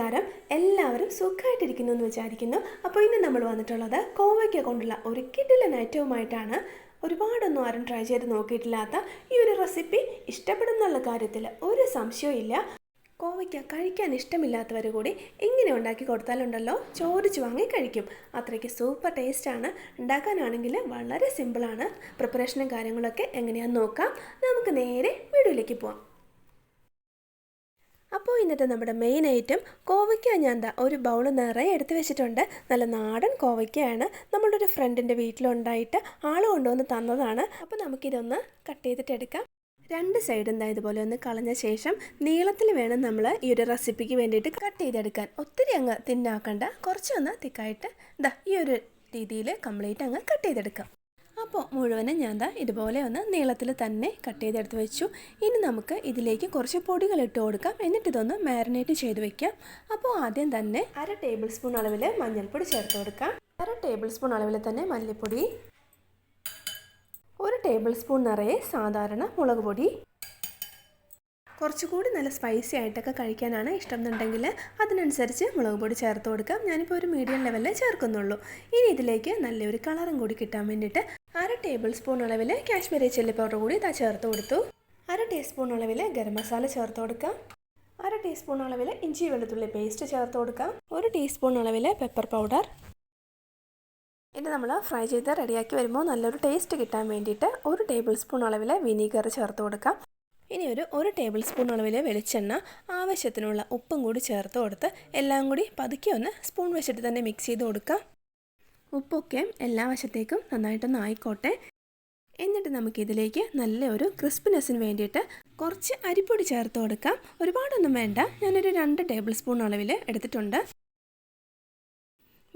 നമസ്കാരം. എല്ലാവരും സുഖമായിട്ടിരിക്കുന്നു എന്ന് വിചാരിക്കുന്നു. അപ്പോൾ ഇന്ന് നമ്മൾ വന്നിട്ടുള്ളത് കോവയ്ക്ക കൊണ്ടുള്ള ഒരു കിടിലൻ ഐറ്റവുമായിട്ടാണ്. ഒരുപാടൊന്നും ആരും ട്രൈ ചെയ്ത് നോക്കിയിട്ടില്ലാത്ത ഈ ഒരു റെസിപ്പി ഇഷ്ടപ്പെടുന്നുള്ള കാര്യത്തിൽ ഒരു സംശയവും ഇല്ല. കോവയ്ക്ക കഴിക്കാൻ ഇഷ്ടമില്ലാത്തവർ കൂടി ഇങ്ങനെ ഉണ്ടാക്കി കൊടുത്താലുണ്ടല്ലോ. ചോദിച്ച് വാങ്ങി കഴിക്കും. അത്രയ്ക്ക് സൂപ്പർ ടേസ്റ്റാണ് ഉണ്ടാക്കാനാണെങ്കിൽ വളരെ സിമ്പിളാണ് പ്രിപ്പറേഷനും കാര്യങ്ങളൊക്കെ എങ്ങനെയാണെന്ന് നോക്കാം. നമുക്ക് നേരെ വീഡിയോയിലേക്ക് പോവാം. അപ്പോൾ ഇന്നത്തെ നമ്മുടെ മെയിൻ ഐറ്റം കോവയ്ക്ക ഞാൻ എന്താ ഒരു ബൗൾ നിറയെ എടുത്ത് വെച്ചിട്ടുണ്ട്. നല്ല നാടൻ കോവയ്ക്കയാണ്. നമ്മളുടെ ഒരു ഫ്രണ്ടിന്റെ വീട്ടിലുണ്ടായിട്ട് ആൾ കൊണ്ടുവന്ന് തന്നതാണ്. അപ്പോൾ നമുക്കിതൊന്ന് കട്ട് ചെയ്തിട്ട് എടുക്കാം. രണ്ട് സൈഡ് എന്താ ഇതുപോലെ ഒന്ന് കളഞ്ഞ ശേഷം നീളത്തിൽ വേണം നമ്മൾ ഈ ഒരു റെസിപ്പിക്ക് വേണ്ടിയിട്ട് കട്ട് ചെയ്തെടുക്കാൻ. ഒത്തിരി അങ്ങ് തിന്നാക്കണ്ട കുറച്ചൊന്ന് തിക്കായിട്ട് ഇതാ ഈ ഒരു രീതിയിൽ കംപ്ലീറ്റ് അങ്ങ് കട്ട് ചെയ്തെടുക്കാം. അപ്പോൾ മുഴുവനും ഞാൻ ദാ ഇതുപോലെ ഒന്ന് നീളത്തിൽ തന്നെ കട്ട് ചെയ്തെടുത്ത് വെച്ചു. ഇനി നമുക്ക് ഇതിലേക്ക് കുറച്ച് പൊടികൾ ഇട്ട് കൊടുക്കാം. എന്നിട്ട് ഇതൊന്ന് മാരിനേറ്റ് ചെയ്ത് വെക്കാം. അപ്പോൾ ആദ്യം തന്നെ അര ടേബിൾ സ്പൂൺ അളവിൽ മഞ്ഞൾപ്പൊടി ചേർത്ത് കൊടുക്കാം. അര ടേബിൾ സ്പൂൺ അളവിൽ തന്നെ മല്ലിപ്പൊടി. ഒരു ടേബിൾ സ്പൂൺ നിറയെ സാധാരണ മുളക് പൊടി. കുറച്ചുകൂടി നല്ല സ്പൈസി ആയിട്ടൊക്കെ കഴിക്കാനാണ് ഇഷ്ടം എന്നുണ്ടെങ്കിൽ അതിനനുസരിച്ച് മുളക് പൊടി ചേർത്ത് കൊടുക്കാം. ഞാനിപ്പോൾ ഒരു മീഡിയം ലെവലിൽ ചേർക്കുന്നുള്ളൂ. ഇനി ഇതിലേക്ക് നല്ലൊരു കളറും കൂടി കിട്ടാൻ വേണ്ടിയിട്ട് അര ടേബിൾ സ്പൂൺ അളവിൽ കാശ്മീരി ചില്ലി പൗഡർ കൂടി ഇതാ ചേർത്ത് കൊടുത്തു. അര ടീസ്പൂൺ അളവിൽ ഗരം മസാല ചേർത്ത് കൊടുക്കാം. അര ടീസ്പൂൺ അളവിൽ ഇഞ്ചി വെളുത്തുള്ളി പേസ്റ്റ് ചേർത്ത് കൊടുക്കാം. ഒരു ടീസ്പൂൺ അളവിൽ പെപ്പർ പൗഡർ ഇത് നമ്മൾ ഫ്രൈ ചെയ്ത് റെഡിയാക്കി വരുമ്പോൾ നല്ലൊരു ടേസ്റ്റ് കിട്ടാൻ വേണ്ടിയിട്ട് ഒരു ടേബിൾ സ്പൂൺ അളവിൽ വിനീഗർ ചേർത്ത് കൊടുക്കാം. ഇനി ഒരു ഒരു ടേബിൾ സ്പൂൺ അളവിൽ വെളിച്ചെണ്ണ ആവശ്യത്തിനുള്ള ഉപ്പും കൂടി ചേർത്ത് കൊടുത്ത് എല്ലാം കൂടി പതുക്കെ ഒന്ന് സ്പൂൺ വെച്ചിട്ട് തന്നെ മിക്സ് ചെയ്ത് കൊടുക്കാം. ഉപ്പൊക്കെ എല്ലാ വശത്തേക്കും നന്നായിട്ടൊന്ന് ആയിക്കോട്ടെ. എന്നിട്ട് നമുക്കിതിലേക്ക് നല്ല ഒരു ക്രിസ്പിനെസ്സിന് വേണ്ടിയിട്ട് കുറച്ച് അരിപ്പൊടി ചേർത്ത് കൊടുക്കാം. ഒരുപാടൊന്നും വേണ്ട. ഞാനൊരു രണ്ട് ടേബിൾ സ്പൂൺ അളവിൽ എടുത്തിട്ടുണ്ട്.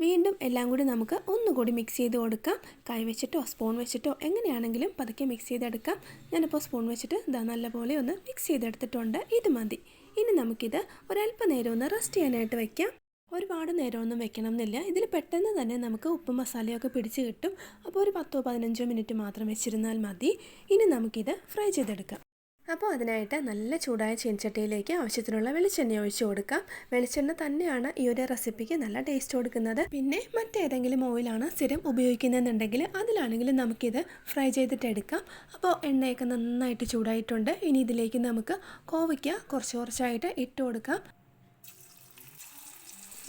വീണ്ടും എല്ലാം കൂടി നമുക്ക് ഒന്നുകൂടി മിക്സ് ചെയ്ത് കൊടുക്കാം. കൈ വെച്ചിട്ടോ സ്പൂൺ വെച്ചിട്ടോ എങ്ങനെയാണെങ്കിലും പതുക്കെ മിക്സ് ചെയ്തെടുക്കാം. ഞാനിപ്പോൾ സ്പൂൺ വെച്ചിട്ട് ഇതാ നല്ലപോലെ ഒന്ന് മിക്സ് ചെയ്തെടുത്തിട്ടുണ്ട്. ഇത് മതി. ഇനി നമുക്കിത് ഒരല്പനേരം ഒന്ന് റെസ്റ്റ് ചെയ്യാനായിട്ട് വെക്കാം. ഒരുപാട് നേരമൊന്നും വെക്കണം എന്നില്ല ഇതിൽ പെട്ടെന്ന് തന്നെ നമുക്ക് ഉപ്പും മസാലയൊക്കെ പിടിച്ച് കിട്ടും. അപ്പോൾ ഒരു പത്തോ പതിനഞ്ചോ മിനിറ്റ് മാത്രം വെച്ചിരുന്നാൽ മതി. ഇനി നമുക്കിത് ഫ്രൈ ചെയ്തെടുക്കാം. അപ്പോൾ അതിനായിട്ട് നല്ല ചൂടായ ചീനച്ചട്ടിയിലേക്ക് ആവശ്യത്തിനുള്ള വെളിച്ചെണ്ണ ഒഴിച്ചു കൊടുക്കാം. വെളിച്ചെണ്ണ തന്നെയാണ് ഈ ഒരു റെസിപ്പിക്ക് നല്ല ടേസ്റ്റ് കൊടുക്കുന്നത്. പിന്നെ മറ്റേതെങ്കിലും ഓയിലാണ് സ്ഥിരം ഉപയോഗിക്കുന്നതെന്നുണ്ടെങ്കിൽ അതിലാണെങ്കിലും നമുക്കിത് ഫ്രൈ ചെയ്തിട്ട് എടുക്കാം. അപ്പോൾ എണ്ണയൊക്കെ നന്നായിട്ട് ചൂടായിട്ടുണ്ട്. ഇനി ഇതിലേക്ക് നമുക്ക് കോവയ്ക്ക കുറച്ച് കുറച്ചായിട്ട് ഇട്ട് കൊടുക്കാം.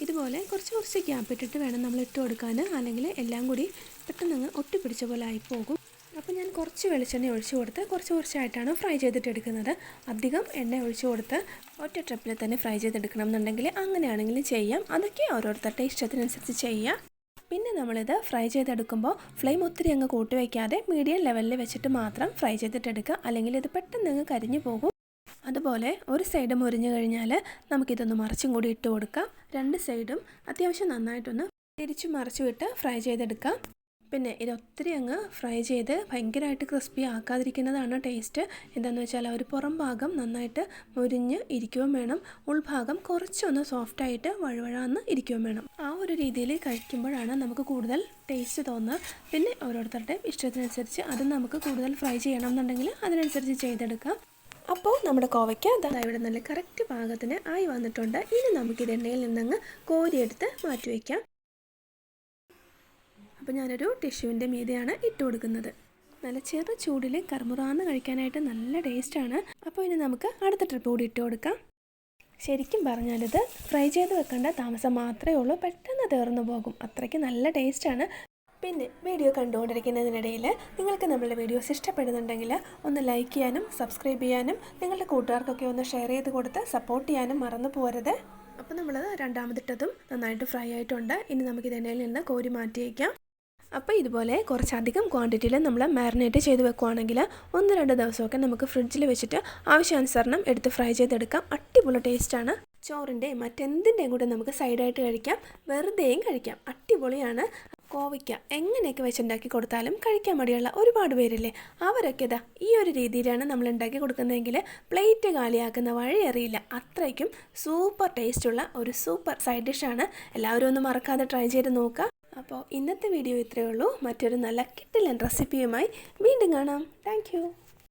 ഇതുപോലെ കുറച്ച് കുറച്ച് ഗ്യാപ്പ് ഇട്ടിട്ട് വേണം നമ്മൾ ഇട്ട് കൊടുക്കാൻ. അല്ലെങ്കിൽ എല്ലാം കൂടി പെട്ടെന്ന് ഒട്ടിപ്പിടിച്ച പോലെ ആയിപ്പോകും അപ്പോൾ ഞാൻ കുറച്ച് വെളിച്ചെണ്ണ ഒഴിച്ച് കൊടുത്ത് കുറച്ച് കുറച്ചായിട്ടാണ് ഫ്രൈ ചെയ്തിട്ട് എടുക്കുന്നത് അധികം എണ്ണ ഒഴിച്ച് കൊടുത്ത് ഒറ്റ ട്രിപ്പിൽ തന്നെ ഫ്രൈ ചെയ്തെടുക്കണം എന്നുണ്ടെങ്കിൽ അങ്ങനെയാണെങ്കിലും ചെയ്യാം. അതൊക്കെ ഓരോരുത്തരുടെ ഇഷ്ടത്തിനനുസരിച്ച് ചെയ്യാം. പിന്നെ നമ്മളിത് ഫ്രൈ ചെയ്തെടുക്കുമ്പോൾ ഫ്ലെയിം ഒത്തിരി അങ്ങ് കൂട്ടി വയ്ക്കാതെ മീഡിയം ലെവലിൽ വെച്ചിട്ട് മാത്രം ഫ്രൈ ചെയ്തിട്ടെടുക്കുക. അല്ലെങ്കിൽ ഇത് പെട്ടെന്ന് അങ്ങ് കരിഞ്ഞു പോകും. അതുപോലെ ഒരു സൈഡ് മുരിഞ്ഞു കഴിഞ്ഞാൽ നമുക്കിതൊന്ന് മറിച്ചും കൂടി ഇട്ട് കൊടുക്കാം. രണ്ട് സൈഡും അത്യാവശ്യം നന്നായിട്ടൊന്ന് തിരിച്ചു മറിച്ചു ഫ്രൈ ചെയ്തെടുക്കാം. പിന്നെ ഇത് ഒത്തിരി അങ്ങ് ഫ്രൈ ചെയ്ത് ഭയങ്കരമായിട്ട് ക്രിസ്പി ആക്കാതിരിക്കുന്നതാണ് ടേസ്റ്റ് എന്താണെന്ന് വെച്ചാൽ ഒരു പുറം ഭാഗം നന്നായിട്ട് മുരിഞ്ഞ് ഇരിക്കുകയും വേണം. ഉൾഭാഗം കുറച്ചൊന്ന് സോഫ്റ്റായിട്ട് വഴുവഴാന്ന് ഇരിക്കുകയും വേണം. ആ ഒരു രീതിയിൽ കഴിക്കുമ്പോഴാണ് നമുക്ക് കൂടുതൽ ടേസ്റ്റ് തോന്നുക. പിന്നെ ഓരോരുത്തരുടെയും ഇഷ്ടത്തിനനുസരിച്ച് അത് നമുക്ക് കൂടുതൽ ഫ്രൈ ചെയ്യണം എന്നുണ്ടെങ്കിൽ അതിനനുസരിച്ച് ചെയ്തെടുക്കാം. അപ്പോൾ നമ്മുടെ കോവയ്ക്ക് അതാ ഇവിടെ നല്ല കറക്റ്റ് പാകത്തിന് ആയി വന്നിട്ടുണ്ട്. ഇനി നമുക്കിത് എണ്ണയിൽ നിന്നങ്ങ് കോരിയെടുത്ത് മാറ്റി വയ്ക്കാം. അപ്പോൾ ഞാനൊരു ടിഷ്യൂവിന്റെ മീതെയാണ് ഇട്ട് കൊടുക്കുന്നത്. നല്ല ചെറു ചൂടിൽ കർമുറാന്ന് കഴിക്കാനായിട്ട് നല്ല ടേസ്റ്റാണ്. അപ്പോൾ ഇനി നമുക്ക് അടുത്ത ട്രിപ്പ് കൂടി ഇട്ട് കൊടുക്കാം. ശരിക്കും പറഞ്ഞാലിത് ഫ്രൈ ചെയ്ത് വെക്കേണ്ട താമസം മാത്രമേ ഉള്ളൂ. പെട്ടെന്ന് തീർന്നു പോകും. അത്രയ്ക്ക് നല്ല ടേസ്റ്റാണ്. പിന്നെ വീഡിയോ കണ്ടുകൊണ്ടിരിക്കുന്നതിനിടയിൽ നിങ്ങൾക്ക് നമ്മളുടെ വീഡിയോസ് ഇഷ്ടപ്പെടുന്നുണ്ടെങ്കിൽ ഒന്ന് ലൈക്ക് ചെയ്യാനും സബ്സ്ക്രൈബ് ചെയ്യാനും നിങ്ങളുടെ കൂട്ടുകാർക്കൊക്കെ ഒന്ന് ഷെയർ ചെയ്ത് കൊടുത്ത് സപ്പോർട്ട് ചെയ്യാനും മറന്നു പോരുത് അപ്പോൾ നമ്മൾ രണ്ടാമതിട്ടതും നന്നായിട്ട് ഫ്രൈ ആയിട്ടുണ്ട്. ഇനി നമുക്ക് ഇതിനയിൽ നിന്ന് കോരി മാറ്റി വയ്ക്കാം അപ്പോൾ ഇതുപോലെ കുറച്ചധികം ക്വാണ്ടിറ്റിയിൽ നമ്മൾ മാരിനേറ്റ് ചെയ്ത് വെക്കുവാണെങ്കിൽ ഒന്ന് രണ്ട് ദിവസമൊക്കെ നമുക്ക് ഫ്രിഡ്ജിൽ വെച്ചിട്ട് ആവശ്യാനുസരണം എടുത്ത് ഫ്രൈ ചെയ്തെടുക്കാം. അടിപൊളി ടേസ്റ്റാണ് ചോറിന്റെയും മറ്റെന്തിന്റെയും കൂടെ നമുക്ക് സൈഡായിട്ട് കഴിക്കാം. വെറുതെയും കഴിക്കാം. അടിപൊളിയാണ്. കോവയ്ക്ക എങ്ങനെയൊക്കെ വെച്ചുണ്ടാക്കി കൊടുത്താലും കഴിക്കാൻ മടിയുള്ള ഒരുപാട് പേരില്ലേ? അവരൊക്കെ ഇതാ ഈ ഒരു രീതിയിലാണ് നമ്മൾ ഉണ്ടാക്കി കൊടുക്കുന്നതെങ്കിൽ പ്ലേറ്റ് കാലിയാക്കുന്ന വഴി അറിയില്ല. അത്രയ്ക്കും സൂപ്പർ ടേസ്റ്റുള്ള ഒരു സൂപ്പർ സൈഡ് ഡിഷാണ് എല്ലാവരും ഒന്ന് മറക്കാതെ ട്രൈ ചെയ്ത് നോക്കുക. അപ്പോൾ ഇന്നത്തെ വീഡിയോ ഇത്രയേ ഉള്ളൂ. മറ്റൊരു നല്ല കിട്ടില്ല റെസിപ്പിയുമായി വീണ്ടും കാണാം. താങ്ക്